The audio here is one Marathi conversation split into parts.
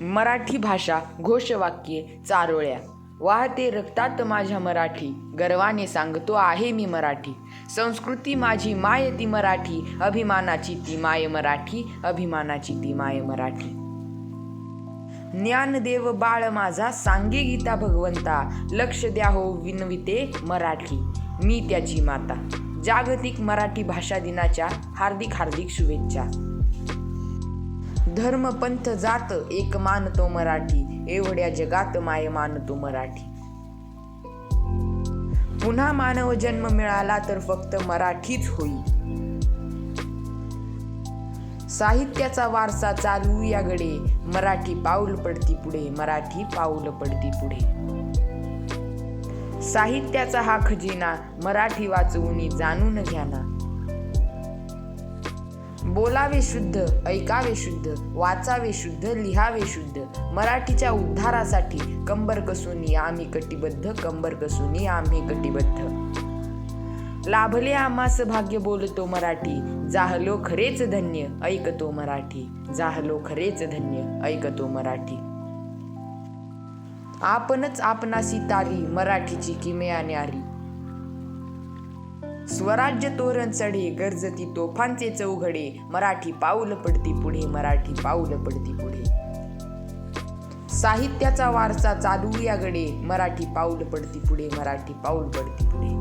मराठी भाषा घोषवाक्ये चारोळ्या. वाहते रक्तात माझ्या मराठी. गर्वाने सांगतो आहे मी मराठी. संस्कृती माझी माय ती मराठी. अभिमानाची ती माय मराठी. अभिमानाची ती माय मराठी. ज्ञानदेव बाळ माझा सांगे गीता भगवंता. लक्ष द्या हो विनविते मराठी. मी त्याची माता. जागतिक मराठी भाषा दिनाच्या हार्दिक हार्दिक शुभेच्छा. धर्म पंथ जात एक मानतो मराठी. एवढ्या जगात माय मानतो मराठी. पुन्हा मानव जन्म मिळाला तर फक्त मराठीच होईल. साहित्याचा वारसा चालू याकडे मराठी पाऊल पडती पुढे मराठी पाऊल पडती पुढे. साहित्याचा हा खजिना मराठी वाचवून जाणून घ्या ना. बोलावे शुद्ध ऐकावे शुद्ध वाचावे शुद्ध लिहावे शुद्ध. मराठीच्या उद्धारासाठी कंबर कसुनी आम्ही कटिबद्ध कंबर कसुनी आम्ही कटिबद्ध. लाभले आम्हास भाग्य बोलतो मराठी. जाहलो खरेच धन्य ऐकतो मराठी. जाहलो खरेच धन्य ऐकतो मराठी. आपणच आपणासी तारी मराठीची किमया न्यारी स्वराज्य तोरण चढे गरजती तोफांचे चौघडे. मराठी पाऊल पडती पुढे मराठी पाऊल पडती पुढे. साहित्याचा वारसा चालू यागडे मराठी पाऊल पडती पुढे मराठी पाऊल पडती पुढे.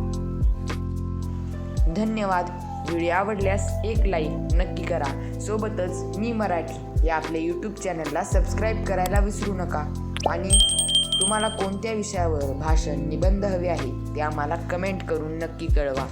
धन्यवाद. व्हिडिओ आवडल्यास एक लाईक नक्की करा. सोबतच मी मराठी या आपल्या यूट्यूब चॅनलला सबस्क्राईब करायला विसरू नका. आणि तुम्हाला कोणत्या विषयावर भाषण निबंध हवे आहे ते आम्हाला कमेंट करून नक्की कळवा.